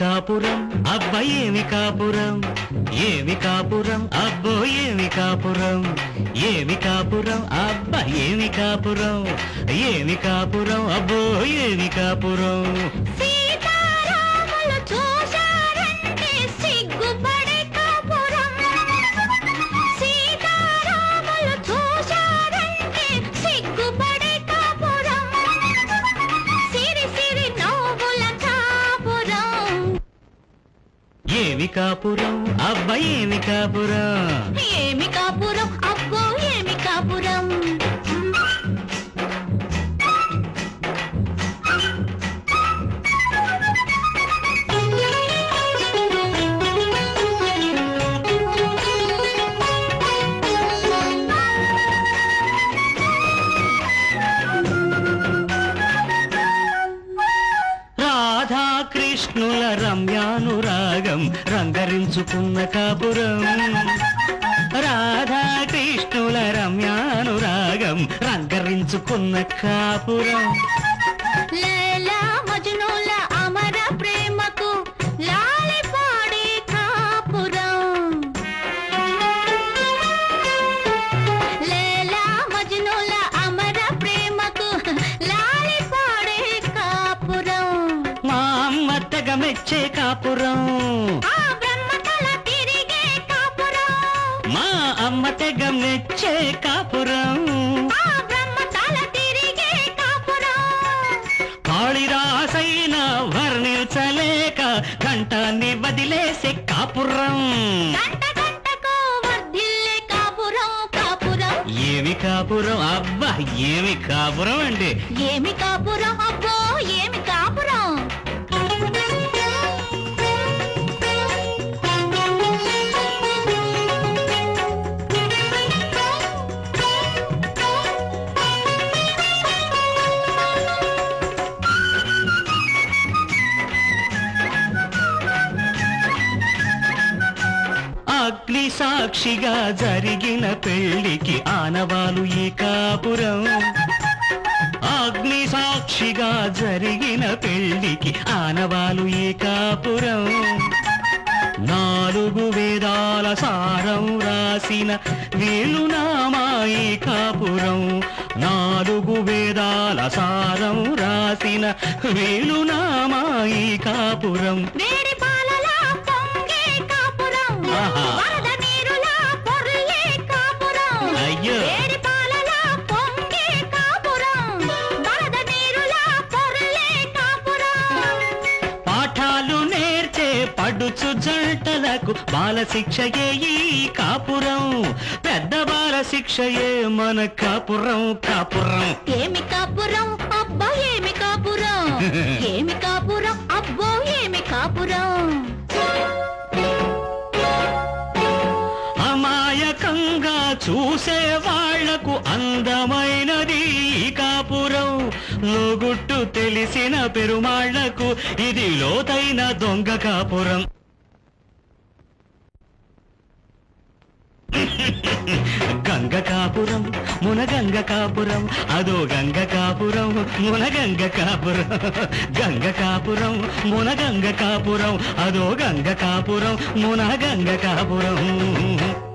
కాపురం? అబ్బా ఏమి కాపురం? ఏమి కాపురం? అబ్బో ఏమి కాపురం? ఏమి కాపురం? అబ్బా ఏమి కాపురం? ఏమి కాపురం? అబ్బో ఏమి కాపురం? కాపురం? అబ్బా ఏమి కాపురం? ఏమి కాపురం? అబ్బో ఏమి కాపురం? రాధా కృష్ణుల రమ్యానురాగం రంగరించుకున్న కాపురం. రాధా కృష్ణుల రమ్యానురాగం రంగరించుకున్న కాపురం. లైలా మజ్నుల అమర ప్రేమకు లాలి పాడే కాపురం. లైలా మజ్నుల అమర ప్రేమకు లాలి పాడే కాపురం. మా అమ్మ తెగ మెచ్చే కాపురం. మా అమ్మ తెగ మెచ్చే కాపురం. బ్రహ్మ కాళిరాసైన వర్ణించలేక వర్ధిల్లే కాపురం కాపురం. ఏమి కాపురం? అబ్బా ఏమి కాపురం అండి. ఏమి కాపురం? అగ్ని సాక్షిగా జరిగిన పెళ్ళికి ఆనవాలు ఈ కాపురం. అగ్ని సాక్షిగా జరిగిన పెళ్ళికి ఆనవాలు ఈ కాపురం. నాలుగు వేదాల సారం రాసిన వేలునామా ఈ కాపురం. నాలుగు వేదాల సారం రాసిన వేలునామా ఈ కాపురం. పడుచు జంటలకు బాల శిక్షయే ఈ కాపురం. పెద్ద బాల శిక్షయే మన కాపురం కాపురం. ఏమి కాపురం? అబ్బా ఏమి కాపురం? ఏమి కాపురం? అబ్బో ఏమి కాపురం? అమాయకంగా చూసే వాళ్ళకు అందమైనది కాపురం. లోగుట్టు తెలిసిన పెరుమాళ్ళకు ఇది లోతైన దొంగ కాపురం. గంగ కాపురం మునగంగ కాపురం అదో గంగ కాపురం మునగంగ కాపురం గంగ కాపురం మునగంగ కాపురం అదో గంగ కాపురం మునగంగ కాపురం